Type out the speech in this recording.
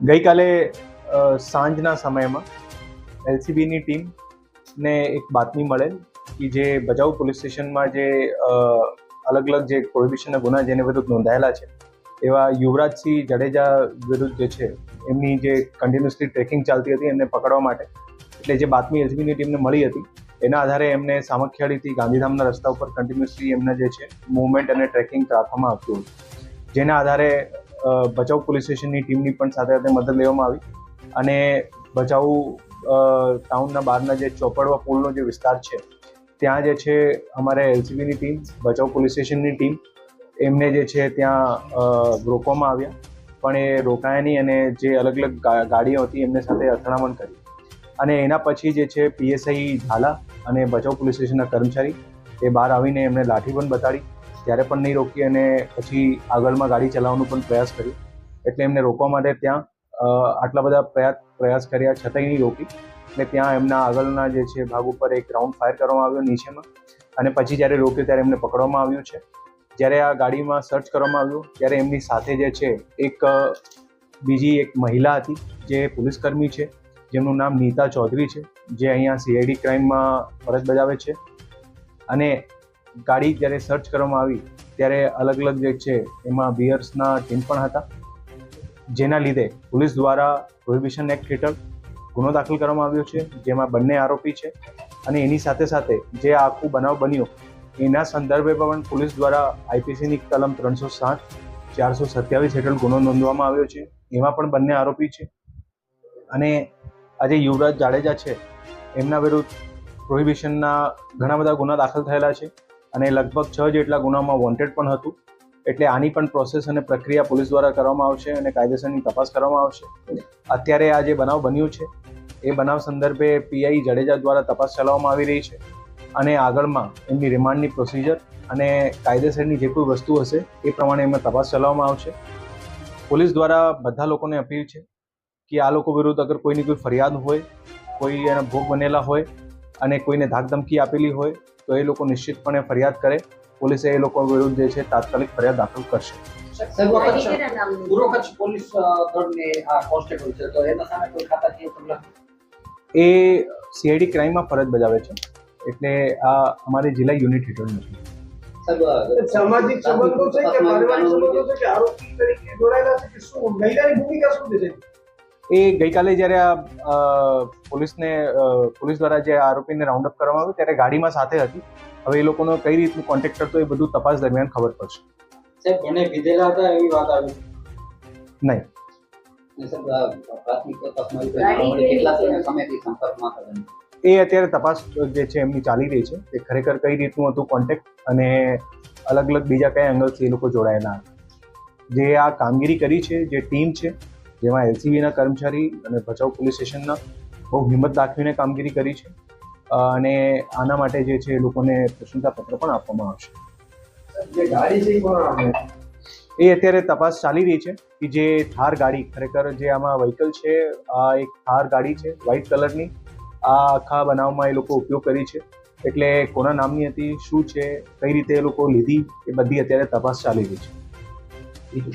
ગઈકાલે સાંજના સમયમાં એલસીબીની ટીમને એક બાતમી મળેલ કે જે ભજાઉ પોલીસ સ્ટેશનમાં જે અલગ અલગ જે પ્રોહિબિશનના ગુના જેને વિરુદ્ધ નોંધાયેલા છે, એવા યુવરાજસિંહ જાડેજા વિરુદ્ધ જે છે, એમની જે કન્ટિન્યુઅસલી ટ્રેકિંગ ચાલતી હતી એમને પકડવા માટે, એટલે જે બાતમી એલસીબીની ટીમને મળી હતી, એના આધારે એમને સામખિયાળીથી ગાંધીધામના રસ્તા ઉપર કન્ટિન્યુઅસલી એમને જે છે મુવમેન્ટ અને ટ્રેકિંગ રાખવામાં આવતું હતું. જેના આધારે ભચાઉ પોલીસ સ્ટેશનની ટીમની પણ સાથે સાથે મદદ લેવામાં આવી. અને ભચાઉ ટાઉનના બહારના જે ચોપડવા પુલનો જે વિસ્તાર છે, ત્યાં જે છે અમારે એલસીબીની ટીમ, ભચાઉ પોલીસ સ્ટેશનની ટીમ, એમને જે છે ત્યાં રોકવામાં આવ્યા. પણ એ રોકાયા નહીં અને જે અલગ અલગ ગાડીઓ હતી એમને સાથે અથડામણ કરી. અને એના પછી જે છે પીએસઆઈ ઝાલા અને ભચાઉ પોલીસ સ્ટેશનના કર્મચારી એ બહાર આવીને એમને લાઠી પણ બતાડી. ત્યારે પણ નહીં રોકી અને પછી આગળમાં ગાડી ચલાવવાનો પણ પ્રયાસ કર્યો એટલે એમને રોકવા માટે ત્યાં આટલા બધા પ્રયાસ પ્રયાસ કર્યા, છતાંય નહીં રોકી. એટલે ત્યાં એમના આગળના જે છે ભાગ ઉપર એક રાઉન્ડ ફાયર કરવામાં આવ્યો નીચેમાં. અને પછી જ્યારે રોક્યો ત્યારે એમને પકડવામાં આવ્યું છે. જ્યારે આ ગાડીમાં સર્ચ કરવામાં આવ્યું, ત્યારે એમની સાથે જે છે એક બીજી એક મહિલા હતી, જે પોલીસકર્મી છે. જેમનું નામ નીતા ચૌધરી છે. જે અહીંયા સીઆઈડી ક્રાઇમમાં ફરજ બજાવે છે. અને ગાડી જ્યારે સર્ચ કરવામાં આવી, ત્યારે અલગ અલગ જે છે, એમાં બિયર્સના ટીમ પણ હતા. જેના લીધે પોલીસ દ્વારા પ્રોહિબિશન એક્ટ હેઠળ ગુનો દાખલ કરવામાં આવ્યો છે, જેમાં બંને આરોપી છે. અને એની સાથે સાથે જે આખું બનાવ બન્યો, એના સંદર્ભે પણ પોલીસ દ્વારા આઈપીસીની કલમ ત્રણસો સાઠ, ચારસો સત્યાવીસ હેઠળ ગુનો નોંધવામાં આવ્યો છે. એમાં પણ બંને આરોપી છે. અને આજે યુવરાજ જાડેજા છે, એમના વિરુદ્ધ પ્રોહિબિશનના ઘણા બધા ગુના દાખલ થયેલા છે. અને લગભગ છ જેટલા ગુનામાં વોન્ટેડ પણ હતું. એટલે આની પણ પ્રોસેસ અને પ્રક્રિયા પોલીસ દ્વારા કરવામાં આવશે અને કાયદેસરની તપાસ કરવામાં આવશે. અત્યારે આ જે બનાવ બન્યું છે, એ બનાવ સંદર્ભે પીઆઈ જાડેજા દ્વારા તપાસ ચલાવવામાં આવી રહી છે. અને આગળમાં એમની રિમાન્ડની પ્રોસિજર અને કાયદેસરની જે કોઈ વસ્તુ હશે, એ પ્રમાણે એમાં તપાસ ચલાવવામાં આવશે. પોલીસ દ્વારા બધા લોકોને અપીલ છે કે આ લોકો વિરુદ્ધ અગર કોઈની કોઈ ફરિયાદ હોય, કોઈ એના ભોગ બનેલા હોય અને કોઈને ધાકધમકી આપેલી હોય તો એ લોકો નિશ્ચિતપણે ફરિયાદ કરે. પોલીસે એ લોકો વિરુદ્ધ જે છે તાત્કાલિક ફરિયાદ દાખલ કરશે. એ સીઆઈડી ક્રાઇમમાં ફરજ બજાવે છે. એટલે આ અમારી જિલ્લા યુનિટ હેઠળ નથી. સામાજિક સંબંધો છે કે પારિવારિક સંબંધો છે કે આરોપી તરીકે જોડાયેલા છે કે શું મહિલાની ભૂમિકા શું છે એ ગઈકાલે જ્યારે આ પોલીસને પોલીસ દ્વારા જે આરોપીને રાઉન્ડ અપ કરવામાં આવ્યું ત્યારે ગાડીમાં સાથે હતી. હવે એ લોકોનો કઈ રીતનું કોન્ટેક્ટ કરતો એ બધું તપાસ દરમિયાન ખબર પડશે. સાહેબ એને પીધેલા હતા એવી વાત આવી નહીં? એ અત્યારે તપાસ જે છે એમની ચાલી રહી છે કે ખરેખર કઈ રીતનું હતું કોન્ટેક્ટ અને અલગ અલગ બીજા કયા એંગલથી એ લોકો જોડાયેલા. જે આ કામગીરી કરી છે જે ટીમ છે જેમાં એલસીબીના કર્મચારી અને ભચાઉ પોલીસ સ્ટેશનના બહુ હિંમત દાખવીને કામગીરી કરી છે. અને આના માટે જે છે લોકોને પ્રશંસાપત્ર પણ આપવામાં આવશે. જે ગાડી છે એ એ અત્યારે તપાસ ચાલી રહી છે કે જે થાર ગાડી ખરેખર જે આમાં વ્હીકલ છે આ એક થાર ગાડી છે વ્હાઇટ કલરની આ આખા બનાવમાં એ લોકો ઉપયોગ કરી છે. એટલે કોના નામની હતી શું છે કઈ રીતે એ લોકો લીધી એ બધી અત્યારે તપાસ ચાલી રહી છે.